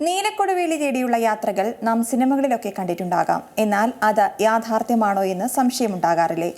നീലക്കൊടുവേലി തേടിയുള്ള യാത്രകൾ നാം സിനിമകളിലൊക്കെ കണ്ടിട്ടുണ്ടാകാം. എന്നാൽ അത് യാഥാർത്ഥ്യമാണോ എന്ന് സംശയമുണ്ടാകാറില്ലേ?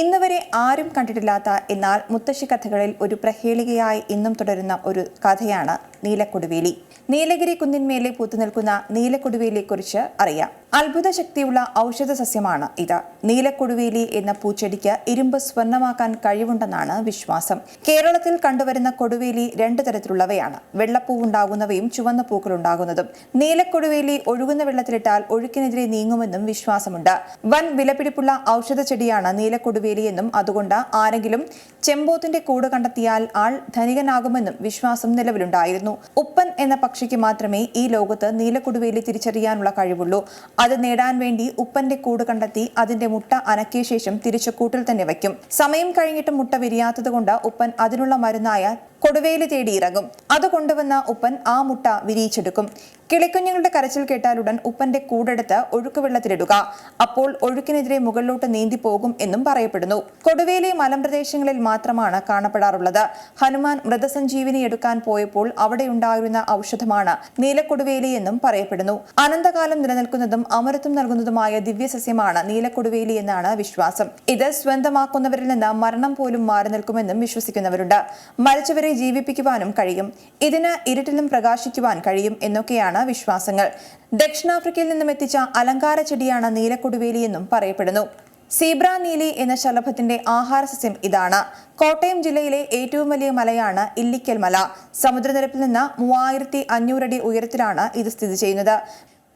ഇന്നുവരെ ആരും കണ്ടിട്ടില്ലാത്ത എന്നാൽ മുത്തശ്ശി കഥകളിൽ ഒരു പ്രഹേളികയായി ഇന്നും തുടരുന്ന ഒരു കഥയാണ് നീലക്കൊടുവേലി. നീലഗിരി കുന്നിന്മേലെ പൂത്തുനിൽക്കുന്ന നീലക്കൊടുവേലിയെക്കുറിച്ച് അറിയാം. അത്ഭുത ശക്തിയുള്ള ഔഷധ സസ്യമാണ് ഇത്. നീലക്കൊടുവേലി എന്ന പൂച്ചെടിക്ക് ഇരുമ്പ് സ്വർണമാക്കാൻ കഴിവുണ്ടെന്നാണ് വിശ്വാസം. കേരളത്തിൽ കണ്ടുവരുന്ന കൊടുവേലി രണ്ടു തരത്തിലുള്ളവയാണ്. വെള്ളപ്പൂവുണ്ടാകുന്നവയും ചുവന്ന പൂക്കളുണ്ടാകുന്നതും. നീലക്കൊടുവേലി ഒഴുകുന്ന വെള്ളത്തിലിട്ടാൽ ഒഴുക്കിനെതിരെ നീങ്ങുമെന്നും വിശ്വാസമുണ്ട്. വൻ വിലപിടിപ്പുള്ള ഔഷധ ചെടിയാണ് നീലക്കൊടുവേലി എന്നും അതുകൊണ്ട് ആരെങ്കിലും ചെമ്പോത്തിന്റെ കൂട് കണ്ടെത്തിയാൽ ആൾ ധനികനാകുമെന്നും വിശ്വാസം നിലവിലുണ്ടായിരുന്നു. ഉപ്പൻ എന്ന പക്ഷിക്ക് മാത്രമേ ഈ ലോകത്ത് നീലക്കുടുവേലി തിരിച്ചറിയാനുള്ള കഴിവുള്ളൂ. അത് നേടാൻ വേണ്ടി ഉപ്പന്റെ കൂട് കണ്ടെത്തി അതിന്റെ മുട്ട അനക്കിയ ശേഷം തിരിച്ചു കൂട്ടിൽ തന്നെ വയ്ക്കും. സമയം കഴിഞ്ഞിട്ട് മുട്ട വിരിയാത്തതുകൊണ്ട് ഉപ്പൻ അതിനുള്ള മരുന്നായ കൊടുവേലി തേടി ഇറങ്ങും അത് കൊണ്ടുവന്ന ഉപ്പൻ ആ മുട്ട വിരിയിച്ചെടുക്കും. കിളിക്കുഞ്ഞുങ്ങളുടെ കരച്ചിൽ കേട്ടാലുടൻ ഉപ്പന്റെ കൂടെടുത്ത് ഒഴുക്ക് വെള്ളത്തിലിടുക അപ്പോൾ ഒഴുക്കിനെതിരെ മുകളിലോട്ട് നീന്തി പോകും എന്നും പറയപ്പെടുന്നു. കൊടുവേലി മലമ്പ്രദേശങ്ങളിൽ മാത്രമാണ് കാണപ്പെടാറുള്ളത്. ഹനുമാൻ മൃതസഞ്ജീവിനി എടുക്കാൻ പോയപ്പോൾ അവിടെയുണ്ടായിരുന്ന ഔഷധമാണ് നീലക്കൊടുവേലി എന്നും പറയപ്പെടുന്നു. അനന്തകാലം നിലനിൽക്കുന്നതും അമരത്വം നൽകുന്നതുമായ ദിവ്യസസ്യമാണ് നീലക്കൊടുവേലി എന്നാണ് വിശ്വാസം. ഇത് സ്വന്തമാക്കുന്നവരിൽ നിന്ന് മരണം പോലും മാറി നിൽക്കുമെന്നും വിശ്വസിക്കുന്നവരുണ്ട്. മരിച്ചവരെ ജീവിപ്പിക്കുവാനും കഴിയും. ഇതിന് ഇരുട്ടിലും പ്രകാശിക്കുവാൻ കഴിയും എന്നൊക്കെയാണ് വിശ്വാസങ്ങൾ. ദക്ഷിണാഫ്രിക്കയിൽ നിന്നും എത്തിച്ച അലങ്കാര ചെടിയാണ് നീലക്കൊടുവേലി എന്നും പറയപ്പെടുന്നു. സീബ്ര നീലി എന്ന ശലഭത്തിന്റെ ആഹാര സസ്യം ഇതാണ്. കോട്ടയം ജില്ലയിലെ ഏറ്റവും വലിയ മലയാണ് ഇല്ലിക്കൽ മല. സമുദ്രനിരപ്പിൽ നിന്ന് മൂവായിരത്തി അഞ്ഞൂറടി ഉയരത്തിലാണ് ഇത് സ്ഥിതി ചെയ്യുന്നത്.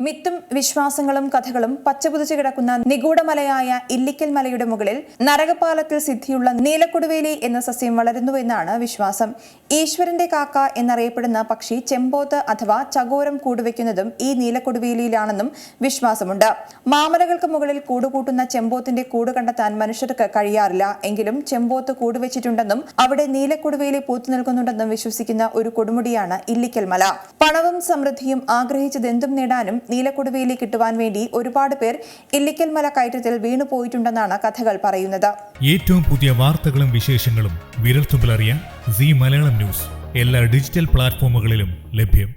മിത്തും വിശ്വാസങ്ങളും കഥകളും പച്ചപുതിച്ചു കിടക്കുന്ന നിഗൂഢമലയായ ഇല്ലിക്കൽ മലയുടെ മുകളിൽ നരകപാലത്തിൽ സിദ്ധിയുള്ള നീലക്കൊടുവേലി എന്ന സസ്യം വളരുന്നുവെന്നാണ് വിശ്വാസം. ഈശ്വരന്റെ കാക്ക എന്നറിയപ്പെടുന്ന പക്ഷി ചെമ്പോത്ത് അഥവാ ചകോരം കൂടുവെക്കുന്നതും ഈ നീലക്കൊടുവേലിയിലാണെന്നും വിശ്വാസമുണ്ട്. മാമലകൾക്ക് മുകളിൽ കൂടുകൂട്ടുന്ന ചെമ്പോത്തിന്റെ കൂട് കണ്ടെത്താൻ മനുഷ്യർക്ക് കഴിയാറില്ല. എങ്കിലും ചെമ്പോത്ത് കൂടുവെച്ചിട്ടുണ്ടെന്നും അവിടെ നീലക്കൊടുവേലി പൂത്തു നിൽക്കുന്നുണ്ടെന്നും വിശ്വസിക്കുന്ന ഒരു കൊടുമുടിയാണ് ഇല്ലിക്കൽ മല. പണവും സമൃദ്ധിയും ആഗ്രഹിച്ചതെന്തും നേടാനും നീലക്കൊടുവേലി കിട്ടുവാൻ വേണ്ടി ഒരുപാട് പേർ ഇല്ലിക്കൽ മല കയറ്റത്തിൽ വീണു പോയിട്ടുണ്ടെന്നാണ് കഥകൾ പറയുന്നത്. ഏറ്റവും പുതിയ വാർത്തകളും വിശേഷങ്ങളും വിരൽത്തുമ്പിലറിയാൻ സി മലയാളം ന്യൂസ്. എല്ലാ ഡിജിറ്റൽ പ്ലാറ്റ്ഫോമുകളിലും ലഭ്യം.